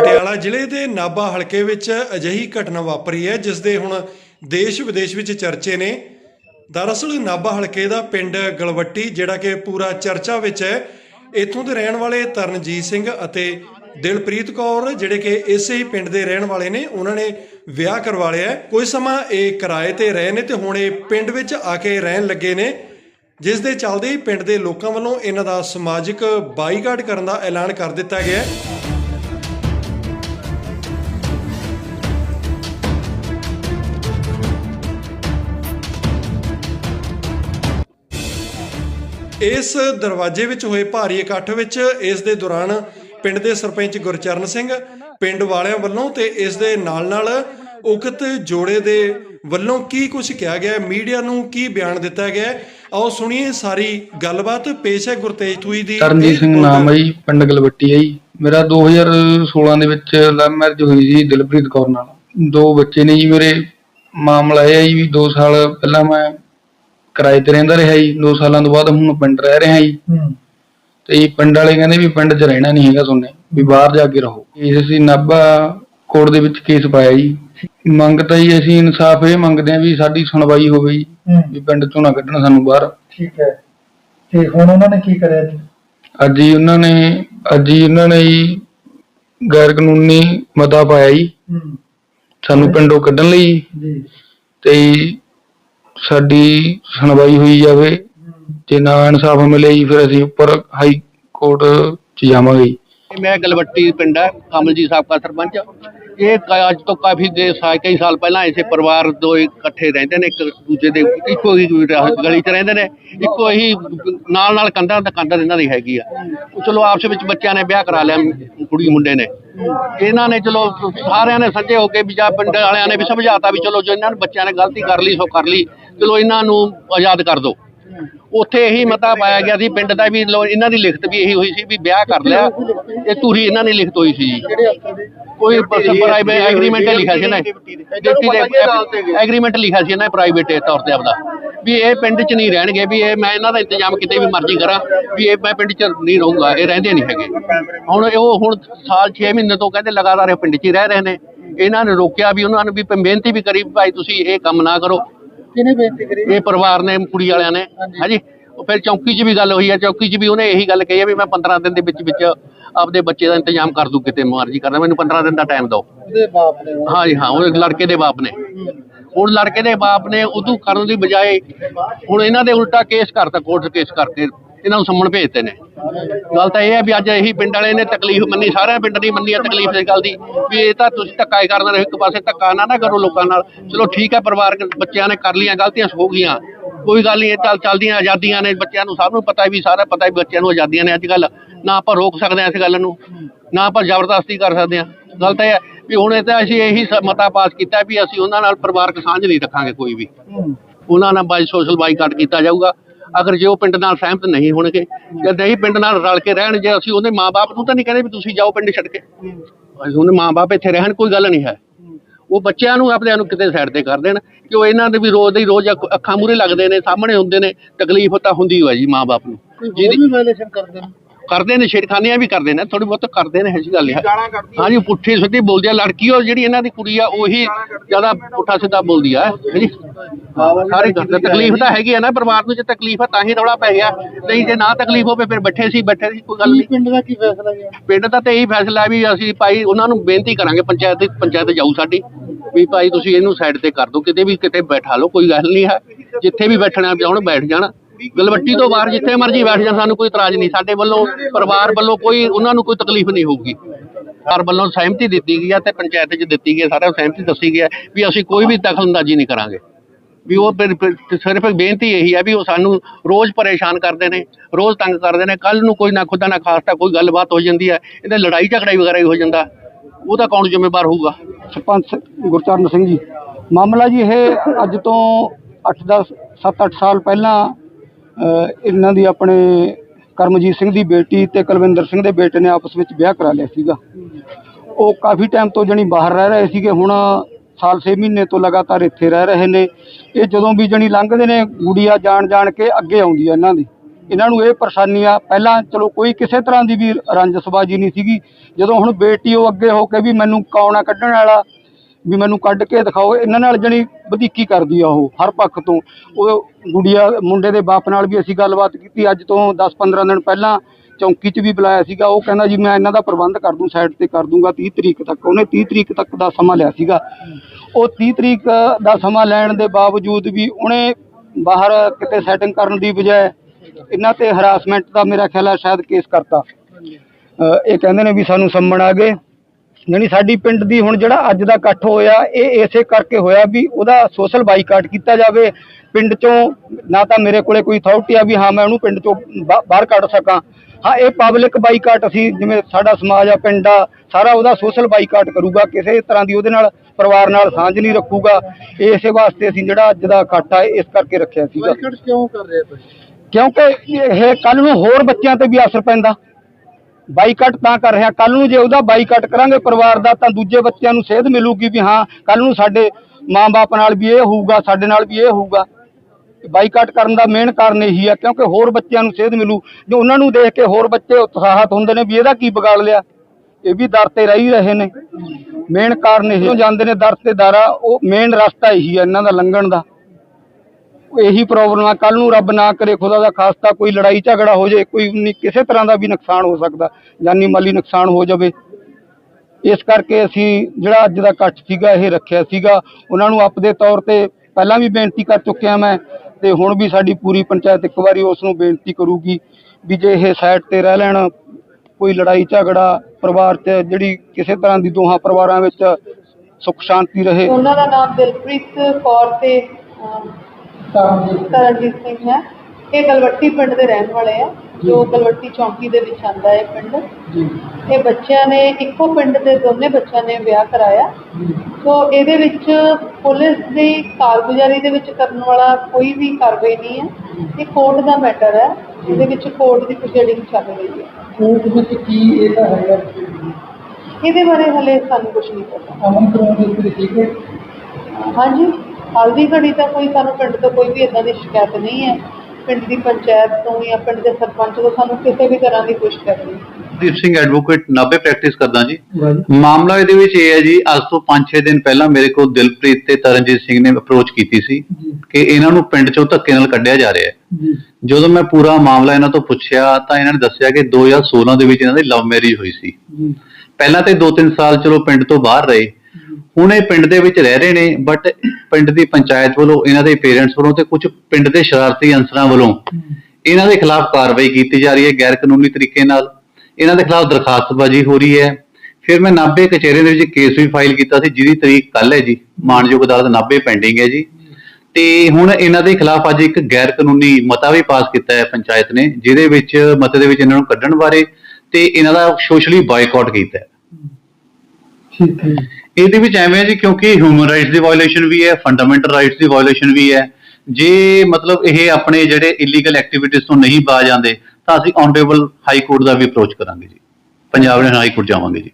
ਪਟਿਆਲਾ ਜ਼ਿਲ੍ਹੇ ਦੇ ਨਾਭਾ ਹਲਕੇ ਵਿੱਚ ਅਜਿਹੀ ਘਟਨਾ ਵਾਪਰੀ ਹੈ, ਜਿਸ ਦੇ ਹੁਣ ਦੇਸ਼ ਵਿਦੇਸ਼ ਵਿੱਚ ਚਰਚੇ ਨੇ। ਦਰਅਸਲ ਨਾਭਾ ਹਲਕੇ ਦਾ ਪਿੰਡ ਗਲਵੱਟੀ, ਜਿਹੜਾ ਕਿ ਪੂਰਾ ਚਰਚਾ ਵਿੱਚ ਹੈ, ਇੱਥੋਂ ਦੇ ਰਹਿਣ ਵਾਲੇ ਤਰਨਜੀਤ ਸਿੰਘ ਅਤੇ ਦਿਲਪ੍ਰੀਤ ਕੌਰ, ਜਿਹੜੇ ਕਿ ਇਸੇ ਹੀ ਪਿੰਡ ਦੇ ਰਹਿਣ ਵਾਲੇ ਨੇ, ਉਹਨਾਂ ਨੇ ਵਿਆਹ ਕਰਵਾ ਲਿਆ ਹੈ। ਕੋਈ ਸਮਾਂ ਇਹ ਕਿਰਾਏ ਤੇ ਰਹੇ ਨੇ ਤੇ ਹੁਣ ਇਹ ਪਿੰਡ ਵਿੱਚ ਆ ਕੇ ਰਹਿਣ ਲੱਗੇ ਨੇ। ਜਿਸ ਦੇ ਚੱਲਦੇ ਹੀ ਪਿੰਡ ਦੇ ਲੋਕਾਂ ਵੱਲੋਂ ਇਹਨਾਂ ਦਾ ਸਮਾਜਿਕ ਬਾਈਕਾਟ ਕਰਨ ਦਾ ਐਲਾਨ ਕਰ ਦਿੱਤਾ ਗਿਆ ਹੈ। ਇਸ ਦਰਵਾਜ਼ੇ ਵਿੱਚ ਹੋਏ ਭਾਰੀ ਇਕੱਠ ਵਿੱਚ ਇਸ ਦੇ ਦੌਰਾਨ ਪਿੰਡ ਦੇ ਸਰਪੰਚ ਗੁਰਚਰਨ ਸਿੰਘ, ਪਿੰਡ ਵਾਲਿਆਂ ਵੱਲੋਂ ਤੇ ਇਸ ਦੇ ਨਾਲ ਨਾਲ ਉਕਤ ਜੋੜੇ ਦੇ ਵੱਲੋਂ ਕੀ ਕੁਝ ਕਿਹਾ ਗਿਆ ਮੀਡੀਆ ਨੂੰ ਕੀ ਬਿਆਨ ਦਿੱਤਾ ਗਿਆ ਆਓ ਸੁਣੀਏ ਸਾਰੀ ਗੱਲਬਾਤ। ਪੇਸ਼ ਹੈ ਗੁਰਤੇਜ ਥੂਈ ਦੀ ਤਰਨਜੀਤ ਇਹ ਸਿੰਘ ਨਾਮ ਹੈ ਜੀ ਪਿੰਡ ਗਲਵੱਟੀ ਹੈ ਜੀ। ਮੇਰਾ 2016 ਦੇ ਵਿੱਚ ਲਵ ਮੈਰਿਜ ਹੋਈ ਸੀ ਦਿਲਪ੍ਰੀਤ ਕੌਰ ਨਾਲ। ਦੋ ਬੱਚੇ ਨੇ ਜੀ ਮੇਰੇ ਮਾਮਲਾ ਇਹ ਹੈ ਜੀ ਵੀ 2 ਸਾਲ ਪਹਿਲਾਂ ਮੈਂ ਕਿਰਾਏ ਤੇ ਰਹਿੰਦਾ ਰਿਹਾ ਜੀ। 2 ਸਾਲਾਂ ਤੋਂ ਬਾਅਦ ਹੁਣ ਪਿੰਡ ਰਹਿ ਰਿਹਾ ਜੀ। ਤੇ ਜੀ ਪਿੰਡ ਵਾਲੇ ਕਹਿੰਦੇ ਵੀ ਪਿੰਡ 'ਚ ਰਹਿਣਾ ਨਹੀਂ ਹੈਗਾ ਤੁਹਾਨੂੰ ਵੀ ਬਾਹਰ ਜਾ ਕੇ ਰਹੋ। ਇਸ ਅਸੀਂ ਨਾਭਾ ਕੋਰਟ ਦੇ ਵਿੱਚ ਕੇਸ ਪਾਇਆ ਜੀ। ਮੰਗ ਤਾਂ ਜੀ ਅਸੀਂ ਇਨਸਾਫ ਇਹ ਮੰਗਦੇ ਹਾਂ ਵੀ ਸਾਡੀ ਸੁਣਵਾਈ ਹੋਵੇ ਜੀ। ਵੀ ਪਿੰਡ ਚੋਂ ਨਾ ਕੱਢਣ ਸਾਨੂੰ ਬਾਹਰ। ਠੀਕ ਹੈ। ਤੇ ਹੁਣ ਉਹਨਾਂ ਨੇ ਕੀ ਕਰਿਆ ਜੀ? ਅੱਜ ਹੀ ਉਹਨਾਂ ਨੇ ਅੱਜ ਹੀ ਉਹਨਾਂ ਨੇ ਜੀ ਗੈਰ ਕਾਨੂੰਨੀ ਮਤਾ ਪਾਇਆ ਜੀ। ਹੂੰ। ਸਾਨੂੰ ਪਿੰਡੋਂ ਕੱਢਣ ਲਈ। ਜੀ। ਤੇ ਜੀ ਸਾਡੀ ਸੁਣਵਾਈ ਹੋਈ ਜਾਵੇ। ਜੇ ਨਾ ਇਨਸਾਫ ਮਿਲੇ ਜੀ ਫਿਰ ਅਸੀਂ ਉੱਪਰ ਹਾਈ ਕੋਰਟ 'ਚ ਜਾਵਾਂਗੇ ਜੀ। ਇਹ ਮੈਂ ਗਲਵੱਟੀ ਪਿੰਡ ਹੈ ਕਮਲਜੀਤ ਸਾਬਕਾ ਸਰਪੰਚ ਇਹ ਕ- ਅੱਜ ਤੋਂ ਕਾਫੀ ਦੇ ਸਾਲ ਕਈ ਸਾਲ ਪਹਿਲਾਂ ਇਸੇ ਪਰਿਵਾਰ ਦੋ ਇਕੱਠੇ ਰਹਿੰਦੇ ਨੇ, ਇੱਕ ਦੂਜੇ ਦੇ ਇੱਕੋ ਹੀ ਗਲੀ 'ਚ ਰਹਿੰਦੇ ਨੇ, ਇੱਕੋ ਹੀ ਨਾਲ ਨਾਲ ਕੰਧਾਂ ਤਾਂ ਕੰਧ ਇਹਨਾਂ ਦੀ ਹੈਗੀ ਆ। ਉਹ ਚਲੋ ਆਪਸ ਵਿੱਚ ਬੱਚਿਆਂ ਨੇ ਵਿਆਹ ਕਰਾ ਲਿਆ, ਕੁੜੀ ਮੁੰਡੇ ਨੇ। ਇਹਨਾਂ ਨੇ ਚਲੋ ਸਾਰਿਆਂ ਨੇ ਸੱਜੇ ਹੋ ਕੇ ਵੀ ਜਾਂ ਪਿੰਡ ਵਾਲਿਆਂ ਨੇ ਵੀ ਸਮਝਾਤਾ ਵੀ ਚਲੋ ਜੋ ਇਹਨਾਂ ਨੇ ਬੱਚਿਆਂ ਨੇ ਗਲਤੀ ਕਰ ਲਈ, ਸੋ ਕਰ ਲਈ। ਚਲੋ ਇਹਨਾਂ ਨੂੰ ਆਜ਼ਾਦ ਕਰ ਦਿਓ ਉੱਥੇ ਇਹੀ ਮਤਾ ਪਾਇਆ ਗਿਆ ਸੀ ਪਿੰਡ ਦਾ ਵੀ ਲੋ ਇਹਨਾਂ ਦੀ ਲਿਖਤ ਵੀ ਇਹੀ ਹੋਈ ਸੀ ਵੀ ਵਿਆਹ ਕਰ ਲਿਆ ਇਹ ਧੂਰੀ ਇਹਨਾਂ ਦੀ ਲਿਖਤ ਹੋਈ ਸੀ ਜੀ। ਕੋਈ ਪ੍ਰਾਈਵੇਟ ਐਗਰੀਮੈਂਟ ਲਿਖਿਆ ਸੀ ਨਾ ਡਿਪਟੀ ਦੇ ਐਗਰੀਮੈਂਟ ਲਿਖਿਆ ਸੀ ਨਾ ਪ੍ਰਾਈਵੇਟ ਤੌਰ ਤੇ ਆਪਦਾ। ਵੀ ਇਹ ਪਿੰਡ 'ਚ ਨਹੀਂ ਰਹਿਣਗੇ ਵੀ ਇਹ ਮੈਂ ਇਹਨਾਂ ਦਾ ਇੰਤਜ਼ਾਮ ਕਿਤੇ ਵੀ ਮਰਜ਼ੀ ਕਰਾਂ ਵੀ ਇਹ ਮੈਂ ਪਿੰਡ 'ਚ ਨਹੀਂ ਰਹੂੰਗਾ ਇਹ ਰਹਿੰਦੇ ਨਹੀਂ ਹੈਗੇ। ਹੁਣ ਇਹ ਉਹ ਹੁਣ ਸਾਲ 6 ਮਹੀਨੇ ਤੋਂ ਕਹਿੰਦੇ ਲਗਾਤਾਰ ਇਹ ਪਿੰਡ 'ਚ ਹੀ ਰਹਿ ਰਹੇ ਨੇ। ਇਹਨਾਂ ਨੇ ਰੋਕਿਆ ਵੀ ਉਹਨਾਂ ਨੇ ਵੀ ਬੇਨਤੀ ਵੀ ਕਰੀ ਵੀ ਭਾਈ ਤੁਸੀਂ ਇਹ ਕੰਮ ਨਾ ਕਰੋ। ਕਿਹਨੇ ਬੇਨਤੀ ਕਰੀ ਇਹ ਪਰਿਵਾਰ ਨੇ ਕੁੜੀ ਵਾਲਿਆਂ ਨੇ। ਹਾਂਜੀ। ਉਹ ਫਿਰ ਚੌਂਕੀ 'ਚ ਵੀ ਗੱਲ ਹੋਈ ਹੈ ਚੌਂਕੀ 'ਚ ਵੀ ਉਹਨੇ ਇਹੀ ਗੱਲ ਕਹੀ ਹੈ ਵੀ ਮੈਂ 15 ਦਿਨ ਦੇ ਵਿੱਚ ਵਿੱਚ ਆਪਦੇ ਬੱਚੇ ਦਾ ਇੰਤਜ਼ਾਮ ਕਰ ਦੂ ਕਿਤੇ ਮਰਜ਼ੀ ਕਰਦਾ ਮੈਨੂੰ 15 ਦਿਨ ਦਾ ਟਾਈਮ ਦਿਓ। ਉਹਦੇ ਬਾਪ ਨੇ। ਹਾਂਜੀ ਹਾਂ ਉਹ ਲੜਕੇ ਦੇ ਬਾਪ ਨੇ। ਹੁਣ ਲੜਕੇ ਦੇ ਬਾਪ ਨੇ ਉਦੋਂ ਕਰਨ ਦੀ ਬਜਾਏ ਹੁਣ ਇਹਨਾਂ ਦੇ ਉਲਟਾ ਕੇਸ ਕਰਤਾ ਕੋਰਟ ਕੇਸ ਕਰਕੇ। ਇਹਨਾਂ ਨੂੰ ਸੰਮਣ ਭੇਜਦੇ ਨੇ। ਗੱਲ ਤਾਂ ਇਹ ਹੈ ਵੀ ਅੱਜ ਇਹੀ ਪਿੰਡ ਵਾਲੇ ਨੇ ਤਕਲੀਫ ਮੰਨੀ ਸਾਰਿਆਂ ਪਿੰਡ ਦੀ ਮੰਨੀ ਹੈ ਤਕਲੀਫ ਇਸ ਗੱਲ ਦੀ ਵੀ ਇਹ ਤਾਂ ਤੁਸੀਂ ਧੱਕਾ ਹੀ ਕਰਦੇ ਰਹੋ ਇੱਕ ਪਾਸੇ ਧੱਕਾ ਨਾ ਨਾ ਕਰੋ ਲੋਕਾਂ ਨਾਲ। ਚਲੋ ਠੀਕ ਹੈ ਪਰਿਵਾਰਕ ਬੱਚਿਆਂ ਨੇ ਕਰ ਲੀਆਂ ਗਲਤੀਆਂ ਹੋ ਗਈਆਂ। ਕੋਈ ਗੱਲ ਨਹੀਂ ਇਹ ਚੱਲ ਚੱਲਦੀਆਂ ਆਜ਼ਾਦੀਆਂ ਨੇ ਬੱਚਿਆਂ ਨੂੰ ਸਭ ਨੂੰ ਪਤਾ ਵੀ ਸਾਰਾ ਪਤਾ ਵੀ ਬੱਚਿਆਂ ਨੂੰ ਆਜ਼ਾਦੀਆਂ ਨੇ ਅੱਜ ਕੱਲ ਨਾ ਆਪਾਂ ਰੋਕ ਸਕਦੇ ਹਾਂ ਇਸ ਗੱਲ ਨੂੰ ਨਾ ਆਪਾਂ ਜ਼ਬਰਦਸਤੀ ਕਰ ਸਕਦੇ ਹਾਂ। ਗੱਲ ਤਾਂ ਇਹ ਹੈ ਵੀ ਹੁਣ ਇਹ ਤਾਂ ਅਸੀਂ ਇਹੀ ਮਤਾ ਪਾਸ ਕੀਤਾ ਵੀ ਅਸੀਂ ਉਹਨਾਂ ਨਾਲ ਪਰਿਵਾਰਕ ਸਾਂਝ ਨਹੀਂ ਰੱਖਾਂਗੇ ਕੋਈ ਵੀ। ਉਹਨਾਂ ਨਾਲ ਬਾਈ ਸੋਸ਼ਲ ਬਾਈਕਾਟ ਕੀਤਾ ਜਾਊਗਾ। ਅਗਰ ਜੇ ਉਹ ਪਿੰਡ ਨਾਲ ਸਹਿਮਤ ਨਹੀਂ ਹੋਣਗੇ ਜਾਂ ਨਹੀਂ ਪਿੰਡ ਨਾਲ ਰਲ ਕੇ ਰਹਿਣ ਜੇ ਅਸੀਂ ਉਹਦੇ ਮਾਪੇ ਨੂੰ ਤਾਂ ਨਹੀਂ ਕਹਿੰਦੇ ਵੀ ਤੁਸੀਂ ਜਾਓ ਪਿੰਡ ਛੱਡ ਕੇ। ਅਸੀਂ ਉਹਦੇ ਮਾਪੇ ਇੱਥੇ ਰਹਿਣ ਕੋਈ ਗੱਲ ਨਹੀਂ ਹੈ। ਉਹ ਬੱਚਿਆਂ ਨੂੰ ਆਪਣਿਆਂ ਨੂੰ ਕਿਤੇ ਸਾਈਡ ਤੇ ਕਰ ਦੇਣ ਕਿ ਉਹ ਇਹਨਾਂ ਦੇ ਵੀ ਰੋਜ਼ ਦੇ ਰੋਜ਼ ਅੱਖਾਂ ਮੂਰੇ ਲੱਗਦੇ ਨੇ, ਸਾਹਮਣੇ ਹੁੰਦੇ ਨੇ, ਤਕਲੀਫ ਤਾਂ ਹੁੰਦੀ ਹੋਇਆ ਜੀ ਮਾਪੇ ਨੂੰ। ਜਿਹਦੀ ਵਾਇਲੇਸ਼ਨ ਕਰਦੇ ਨੇ? ਕਰਦੇ ਨੇ ਛੇੜਖਾਨੀਆਂ ਵੀ ਕਰਦੇ ਨੇ ਥੋੜੀ ਬਹੁਤ ਕਰਦੇ ਨੇ ਐਸੀ ਗੱਲ ਹੈ। ਹਾਂਜੀ ਪੁੱਠੀ ਸਿੱਧੀ ਬੋਲਦੀ ਆ ਲੜਕੀ ਉਹ ਜਿਹੜੀ ਇਹਨਾਂ ਦੀ ਕੁੜੀ ਆ ਉਹੀ ਜ਼ਿਆਦਾ ਪੁੱਠਾ ਸਿੱਧਾ ਬੋਲਦੀ ਆ ਹਾਂਜੀ ਸਾਰੇ ਕਰਦੇ ਤਕਲੀਫ ਤਾਂ ਹੈਗੀ ਆ ਨਾ ਪਰਿਵਾਰ ਨੂੰ ਜੇ ਤਕਲੀਫ ਆ ਤਾਂ ਹੀ ਰੌਲਾ ਪੈ ਗਿਆ। ਨਹੀਂ ਜੇ ਨਾ ਤਕਲੀਫ ਹੋਵੇ ਫਿਰ ਬੈਠੇ ਸੀ ਬੈਠੇ ਸੀ ਕੋਈ ਗੱਲ ਨਹੀਂ। ਪਿੰਡ ਦਾ ਕੀ ਫੈਸਲਾ ਗਿਆ ਪਿੰਡ ਦਾ ਤਾਂ ਇਹੀ ਫੈਸਲਾ ਹੈ ਵੀ ਅਸੀਂ ਭਾਈ ਉਹਨਾਂ ਨੂੰ ਬੇਨਤੀ ਕਰਾਂਗੇ ਪੰਚਾਇਤ ਪੰਚਾਇਤ ਜਾਊ ਸਾਡੀ ਵੀ ਭਾਈ ਤੁਸੀਂ ਇਹਨੂੰ ਸਾਈਡ ਤੇ ਕਰ ਦਿਓ ਕਿਤੇ ਵੀ ਕਿਤੇ ਬੈਠਾ ਲਓ ਕੋਈ ਗੱਲ ਨਹੀਂ ਹੈ ਜਿੱਥੇ ਵੀ ਬੈਠਣਾ ਚਾਹਣ ਬੈਠ ਜਾਣ। ਗਲਵੱਟੀ ਤੋਂ ਬਾਹਰ ਜਿੱਥੇ ਮਰਜ਼ੀ ਬੈਠ ਜਾਣ, ਸਾਨੂੰ ਕੋਈ ਇਤਰਾਜ਼ ਨਹੀਂ। ਸਾਡੇ ਵੱਲੋਂ, ਪਰਿਵਾਰ ਵੱਲੋਂ ਕੋਈ, ਉਹਨਾਂ ਨੂੰ ਕੋਈ ਤਕਲੀਫ ਨਹੀਂ ਹੋਊਗੀ। ਸਰਕਾਰ ਵੱਲੋਂ ਸਹਿਮਤੀ ਦਿੱਤੀ ਗਈ ਹੈ ਤੇ ਪੰਚਾਇਤ 'ਚ ਦਿੱਤੀ ਗਈ ਹੈ ਸਾਰਾ ਸਹਿਮਤੀ ਦੱਸੀ ਗਈ ਹੈ ਵੀ ਅਸੀਂ ਕੋਈ ਵੀ ਦਖਲਅੰਦਾਜ਼ੀ ਨਹੀਂ ਕਰਾਂਗੇ। ਵੀ ਉਹ ਸਿਰਫ ਬੇਨਤੀ ਇਹੀ ਹੈ ਵੀ ਉਹ ਸਾਨੂੰ ਰੋਜ਼ ਪਰੇਸ਼ਾਨ ਕਰਦੇ ਨੇ, ਰੋਜ਼ ਤੰਗ ਕਰਦੇ ਨੇ। ਕੱਲ ਨੂੰ ਕੋਈ ਨਾ ਖੁਦਾ ਨਾ ਖਾਸਤਾ ਕੋਈ ਗੱਲਬਾਤ ਹੋ ਜਾਂਦੀ ਹੈ ਇਹਦੇ ਲੜਾਈ ਝਗੜਾਈ ਵਗੈਰਾ ਹੀ ਹੋ ਜਾਂਦਾ। ਉਹਦਾ ਕੌਣ ਜ਼ਿੰਮੇਵਾਰ ਹੋਊਗਾ? ਸਰਪੰਚ ਗੁਰਚਰਨ ਸਿੰਘ ਜੀ, ਮਾਮਲਾ ਜੀ ਇਹ ਅੱਜ ਤੋਂ 8-10 7-8 ਸਾਲ ਪਹਿਲਾਂ ਇਹਨਾਂ ਦੀ ਆਪਣੇ ਕਰਮਜੀਤ ਸਿੰਘ ਦੀ ਬੇਟੀ ਤੇ ਕੁਲਵਿੰਦਰ ਸਿੰਘ ਦੇ ਬੇਟੇ ਨੇ ਆਪਸ ਵਿੱਚ ਵਿਆਹ ਕਰਾ ਲਿਆ ਸੀਗਾ। ਉਹ ਕਾਫੀ ਟਾਈਮ ਤੋਂ ਜਣੀ ਬਾਹਰ ਰਹਿ ਰਹੇ ਸੀਗੇ, ਹੁਣ ਸਾਲ 6 ਮਹੀਨੇ ਤੋਂ ਲਗਾਤਾਰ ਇੱਥੇ ਰਹਿ ਰਹੇ ਨੇ। ਇਹ ਜਦੋਂ ਵੀ ਜਣੀ ਲੰਘਦੇ ਨੇ, ਗੁੜੀਆ ਜਾਣ ਜਾਣ ਕੇ ਅੱਗੇ ਆਉਂਦੀ ਹੈ ਇਹਨਾਂ ਦੀ। ਇਹਨਾਂ ਨੂੰ ਇਹ ਪਰੇਸ਼ਾਨੀ ਆ, ਪਹਿਲਾਂ ਚਲੋ ਕੋਈ ਕਿਸੇ ਤਰ੍ਹਾਂ ਦੀ ਵੀ ਰੰਜਸਬਾਜੀ ਨਹੀਂ ਸੀਗੀ। ਜਦੋਂ ਹੁਣ ਬੇਟੀ ਉਹ ਅੱਗੇ ਹੋ ਕੇ ਵੀ ਮੈਨੂੰ ਕੌਣਾ ਕੱਢਣ ਵਾਲਾ ਵੀ ਮੈਨੂੰ ਕੱਢ ਕੇ ਦਿਖਾਓ, ਇਹਨਾਂ ਨਾਲ ਜਣੀ ਵਧੀਕੀ ਕਰਦੀ ਆ ਉਹ, ਹਰ ਪੱਖ ਤੋਂ। ਉਹ ਗੁੜੀਆ, ਮੁੰਡੇ ਦੇ ਬਾਪ ਨਾਲ ਵੀ ਅਸੀਂ ਗੱਲਬਾਤ ਕੀਤੀ, ਅੱਜ ਤੋਂ 10-15 ਦਿਨ ਪਹਿਲਾਂ ਚੌਂਕੀ 'ਚ ਵੀ ਬੁਲਾਇਆ ਸੀਗਾ, ਉਹ ਕਹਿੰਦਾ ਜੀ, ਮੈਂ ਇਹਨਾਂ ਦਾ ਪ੍ਰਬੰਧ ਕਰ ਦੂੰ, ਸਾਈਡ ਤੇ ਕਰ ਦੂੰਗਾ 30 ਤਰੀਕ ਤੱਕ। ਉਹਨੇ 30 ਤਰੀਕ ਤੱਕ ਦਾ ਸਮਾਂ ਲਿਆ ਸੀਗਾ। ਉਹ 30 ਤਰੀਕ ਦਾ ਸਮਾਂ ਲੈਣ ਦੇ ਬਾਵਜੂਦ ਵੀ ਉਹਨੇ ਬਾਹਰ ਕਿਤੇ ਸੈਟਿੰਗ ਕਰਨ ਦੀ ਬਜਾਏ ਇਹਨਾਂ ਤੇ ਹਰਾਸਮੈਂਟ ਦਾ ਮੇਰਾ ਖਿਆਲ ਹੈ ਸ਼ਾਇਦ ਕੇਸ ਕਰਤਾ। ਇਹ ਕਹਿੰਦੇ ਨੇ ਵੀ ਸਾਨੂੰ ਸੰਮਣ ਆ ਗਏ। ਯਾਨੀ ਸਾਡੀ ਪਿੰਡ ਦੀ ਹੁਣ ਜਿਹੜਾ ਅੱਜ ਦਾ ਇਕੱਠ ਹੋਇਆ ਇਹ ਇਸੇ ਕਰਕੇ ਹੋਇਆ ਵੀ ਉਹਦਾ ਸੋਸ਼ਲ ਬਾਈਕਾਟ ਕੀਤਾ ਜਾਵੇ। ਪਿੰਡ ਚੋਂ ਨਾ ਤਾਂ ਮੇਰੇ ਕੋਲੇ ਕੋਈ ਅਥਾਰਟੀ ਆ ਵੀ ਹਾਂ ਮੈਂ ਉਹਨੂੰ ਪਿੰਡ ਚੋਂ ਬਾਹਰ ਕੱਢ ਸਕਾਂ। ਹਾਂ ਇਹ ਪਬਲਿਕ ਬਾਈਕਾਟ ਅਸੀਂ ਜਿਵੇਂ ਸਾਡਾ ਸਮਾਜ ਆ ਪਿੰਡ ਆ ਸਾਰਾ ਉਹਦਾ ਸੋਸ਼ਲ ਬਾਈਕਾਟ ਕਰੂਗਾ ਕਿਸੇ ਤਰ੍ਹਾਂ ਦੀ ਉਹਦੇ ਨਾਲ ਪਰਿਵਾਰ ਨਾਲ ਸਾਂਝ ਨਹੀਂ ਰੱਖੂਗਾ। ਇਸੇ ਵਾਸਤੇ ਅਸੀਂ ਜਿਹੜਾ ਅੱਜ ਦਾ ਇਕੱਠ ਆ ਇਸ ਕਰਕੇ ਰੱਖਿਆ ਸੀਗਾ। ਬਾਈਕਾਟ ਕਿਉਂ ਕਰ ਰਹੇ ਤੁਸੀਂ? ਕਿਉਂਕਿ ਇਹ ਕੱਲ ਨੂੰ ਹੋਰ ਬੱਚਿਆਂ ਤੇ ਵੀ ਅਸਰ ਪੈਂਦਾ। ਬਾਈਕਾਟ ਤਾਂ ਕਰ ਰਿਹਾ। ਕੱਲ ਨੂੰ ਜੇ ਉਹਦਾ ਬਾਈਕਾਟ ਕਰਾਂਗੇ ਪਰਿਵਾਰ ਦਾ, ਤਾਂ ਦੂਜੇ ਬੱਚਿਆਂ ਨੂੰ ਸੇਧ ਮਿਲੂਗੀ ਵੀ ਹਾਂ ਕੱਲ ਨੂੰ ਸਾਡੇ ਮਾਂ-ਬਾਪ ਨਾਲ ਵੀ ਇਹ ਹੋਊਗਾ, ਸਾਡੇ ਨਾਲ ਵੀ ਇਹ ਹੋਊਗਾ। ਬਾਈਕਾਟ ਕਰਨ ਦਾ ਮੇਨ ਕਾਰਨ ਇਹੀ ਹੈ ਕਿਉਂਕਿ ਹੋਰ ਬੱਚਿਆਂ ਨੂੰ ਸੇਧ ਮਿਲੂ। ਜੋ ਉਹਨਾਂ ਨੂੰ ਦੇਖ ਕੇ ਹੋਰ ਬੱਚੇ ਉਤਸ਼ਾਹਤ ਹੁੰਦੇ ਨੇ ਵੀ ਇਹਦਾ ਕੀ ਵਿਗਾੜ ਲਿਆ। ਇਹ ਵੀ ਦਰ ਤੇ ਰਹਿ ਹੀ ਰਹੇ ਨੇ। ਮੇਨ ਕਾਰਨ ਇਹ ਜਾਂਦੇ ਨੇ ਦਰ ਤੇ ਦਾਰਾ, ਉਹ ਮੇਨ ਰਸਤਾ ਇਹੀ ਹੈ ਇਹਨਾਂ ਦਾ ਲੰਘਣ ਦਾ। ਇਹੀ ਪ੍ਰੋਬਲਮ ਆ ਕੱਲ ਨੂੰ ਰੱਬ ਨਾ ਕਰੇ ਖੁਦਾ ਦਾ ਖਾਸਤਾ ਕੋਈ ਲੜਾਈ ਝਗੜਾ ਹੋ ਜਾਏ ਕੋਈ ਨੀ- ਕਿਸੇ ਤਰ੍ਹਾਂ ਦਾ ਵੀ ਨੁਕਸਾਨ ਹੋ ਸਕਦਾ ਜਾਨੀ ਮਾਲੀ ਨੁਕਸਾਨ ਹੋ ਜਾਵੇ। ਇਸ ਕਰਕੇ ਅਸੀਂ ਜਿਹੜਾ ਅੱਜ ਦਾ ਇਕੱਠ ਸੀਗਾ ਇਹ ਰੱਖਿਆ ਸੀਗਾ। ਉਹਨਾਂ ਨੂੰ ਆਪਦੇ ਤੌਰ ਤੇ ਪਹਿਲਾਂ ਵੀ ਬੇਨਤੀ ਕਰ ਚੁੱਕਿਆ ਮੈਂ ਤੇ ਹੁਣ ਵੀ ਸਾਡੀ ਪੂਰੀ ਪੰਚਾਇਤ ਇੱਕ ਵਾਰੀ ਉਸ ਨੂੰ ਬੇਨਤੀ ਕਰੂਗੀ ਵੀ ਜੇ ਇਹ ਸਾਈਡ ਤੇ ਰਹਿ ਲੈਣ ਕੋਈ ਲੜਾਈ ਝਗੜਾ ਪਰਿਵਾਰ 'ਚ ਜਿਹੜੀ ਕਿਸੇ ਤਰ੍ਹਾਂ ਦੀ ਦੋਹਾਂ ਪਰਿਵਾਰਾਂ ਵਿੱਚ ਸੁੱਖ ਸ਼ਾਂਤੀ ਰਹੇ। ਉਹਨਾਂ ਦਾ ਨਾਮ ਦਿਲਪ੍ਰੀਤ ਕੌਰ ਤੇ ਅਮ, ਤਰਨਜੀਤ ਸਿੰਘ ਹੈ ਇਹ ਗਲਵੱਟੀ ਪਿੰਡ ਦੇ ਰਹਿਣ ਵਾਲੇ ਆ ਜੋ ਗਲਵੱਟੀ ਚੌਂਕੀ ਦੇ ਵਿੱਚ ਆਂਦਾ ਹੈ ਪਿੰਡ। ਇਹ ਬੱਚਿਆਂ ਨੇ ਇੱਕੋ ਪਿੰਡ ਦੇ ਦੋਨੇ ਬੱਚਿਆਂ ਨੇ ਵਿਆਹ ਕਰਾਇਆ। ਸੋ ਇਹਦੇ ਵਿੱਚ ਪੁਲਿਸ ਦੀ ਕਾਰਗੁਜ਼ਾਰੀ ਦੇ ਵਿੱਚ ਕਰਨ ਵਾਲਾ ਕੋਈ ਵੀ ਕਾਰਵਾਈ ਨਹੀਂ ਹੈ। ਇਹ ਕੋਰਟ ਦਾ ਮੈਟਰ ਹੈ। ਇਹਦੇ ਵਿੱਚ ਕੋਰਟ ਦੀ ਪ੍ਰੋਸੀਡਿੰਗ ਚੱਲ ਰਹੀ ਹੈ। ਕੋਰਟ ਵਿੱਚ ਕੀ ਇਹਦਾ ਹੈਗਾ? ਇਹਦੇ ਬਾਰੇ ਹਲੇ ਸਾਨੂੰ ਕੁਝ ਨਹੀਂ ਪਤਾ। ਅਮਨ ਕਰਾਉਣ ਦੇ ਉੱਤੇ ਠੀਕ ਹੈ ਹਾਂਜੀ। ਹਾਲ ਦੀ ਘੜੀ ਤਾਂ ਕੋਈ ਸਾਨੂੰ ਪਿੰਡ ਤੋਂ ਕੋਈ ਵੀ ਇਦਾਂ ਦੀ ਸ਼ਿਕਾਇਤ ਨਹੀਂ ਹੈ। ਪਿੰਡ ਦੀ ਪੰਚਾਇਤ ਤੋਂ ਜਾਂ ਪਿੰਡ ਦੇ ਸਰਪੰਚ ਤੋਂ ਸਾਨੂੰ ਕਿਸੇ ਵੀ ਤਰ੍ਹਾਂ ਦੀ ਕੋਈ ਸ਼ਿਕਾਇਤ ਨਹੀਂ। ਦੀਪ ਸਿੰਘ ਐਡਵੋਕੇਟ ਨਾਭੇ ਪ੍ਰੈਕਟਿਸ ਕਰਦਾ ਜੀ। ਮਾਮਲਾ ਇਹਦੇ ਵਿੱਚ ਇਹ ਹੈ ਜੀ ਅੱਜ ਤੋਂ 5-6 ਦਿਨ ਪਹਿਲਾਂ ਮੇਰੇ ਕੋਲ ਦਿਲਪ੍ਰੀਤ ਤੇ ਤਰਨਜੀਤ ਸਿੰਘ ਨੇ ਅਪਰੋਚ ਕੀਤੀ ਸੀ ਕਿ ਇਹਨਾਂ ਨੂੰ ਪਿੰਡ ਚੋਂ ਧੱਕੇ ਨਾਲ ਕੱਢਿਆ ਜਾ ਰਿਹਾ ਹੈ। ਜਦੋਂ ਮੈਂ ਪੂਰਾ ਮਾਮਲਾ ਇਹਨਾਂ ਤੋਂ ਪੁੱਛਿਆ ਤਾਂ ਇਹਨਾਂ ਨੇ ਦੱਸਿਆ ਕਿ 2016 ਦੇ ਵਿੱਚ ਇਹਨਾਂ ਦੀ ਲਵ ਮੈਰਿਜ ਹੋਈ ਸੀ। ਪਹਿਲਾਂ ਤੇ 2-3 ਸਾਲ ਚਲੋ ਪਿੰਡ ਤੋਂ ਬਾਹਰ ਰਹੇ ਹੁਣ ਇਹ ਪਿੰਡ ਦੇ ਵਿੱਚ ਰਹਿ ਰਹੇ ਨੇ ਬਟ ਪਿੰਡ ਦੀ ਪੰਚਾਇਤ ਵੱਲੋਂ ਇਹਨਾਂ ਦੇ ਪੇਰੈਂਟਸ ਵੱਲੋਂ ਤੇ ਕੁਝ ਪਿੰਡ ਦੇ ਸ਼ਰਾਰਤੀ ਅਨਸਰਾਂ ਵੱਲੋਂ ਇਹਨਾਂ ਦੇ ਖਿਲਾਫ ਕਾਰਵਾਈ ਕੀਤੀ ਜਾ ਰਹੀ ਹੈ ਗੈਰ ਕਾਨੂੰਨੀ ਤਰੀਕੇ ਨਾਲ। ਇਹਨਾਂ ਦੇ ਖਿਲਾਫ ਦਰਖਾਸਤਬਾਜ਼ੀ ਹੋ ਰਹੀ ਹੈ। ਫਿਰ ਮੈਂ ਨਾਭੇ ਕਚਹਿਰੇ ਦੇ ਵਿੱਚ ਕੇਸ ਵੀ ਫਾਈਲ ਕੀਤਾ ਸੀ, ਜਿਹਦੀ ਤਰੀਕ ਕੱਲ ਹੈ ਜੀ। ਮਾਨਯੋਗ ਅਦਾਲਤ ਨਾਭੇ ਪੈਂਡਿੰਗ ਹੈ ਜੀ। ਤੇ ਹੁਣ ਇਹਨਾਂ ਦੇ ਖਿਲਾਫ ਅੱਜ ਇੱਕ ਗੈਰ ਕਾਨੂੰਨੀ ਮਤਾ ਵੀ ਪਾਸ ਕੀਤਾ ਹੈ ਪੰਚਾਇਤ ਨੇ, ਜਿਹਦੇ ਵਿੱਚ ਮਤੇ ਦੇ ਵਿੱਚ ਇਹਨਾਂ ਨੂੰ ਕੱਢਣ ਬਾਰੇ ਤੇ ਇਹਨਾਂ ਦਾ ਸੋਸ਼ਲੀ ਬਾਈਕਾਟ ਕੀਤਾ ਹੈ। ਠੀਕ ਹੈ ਇਹਦੇ ਵਿੱਚ ਐਵੇਂ ਹੈ ਜੀ ਕਿਉਂਕਿ ਹਿਊਮਨ ਰਾਈਟਸ ਦੀ ਵਾਇਓਲੇਸ਼ਨ ਵੀ ਹੈ ਫੰਡਾਮੈਂਟਲ ਰਾਈਟਸ ਦੀ ਵਾਇਓਲੇਸ਼ਨ ਵੀ ਹੈ। ਜੇ ਮਤਲਬ ਇਹ ਆਪਣੇ ਜਿਹੜੇ ਇਲੀਗਲ ਐਕਟੀਵਿਟੀਜ਼ ਤੋਂ ਨਹੀਂ ਬਾਜ ਆਉਂਦੇ ਤਾਂ ਅਸੀਂ ਆਨਰੇਬਲ ਹਾਈ ਕੋਰਟ ਦਾ ਵੀ ਅਪਰੋਚ ਕਰਾਂਗੇ ਜੀ। ਪੰਜਾਬ ਨੇ ਹਾਈ ਕੋਰਟ ਜਾਵਾਂਗੇ ਜੀ।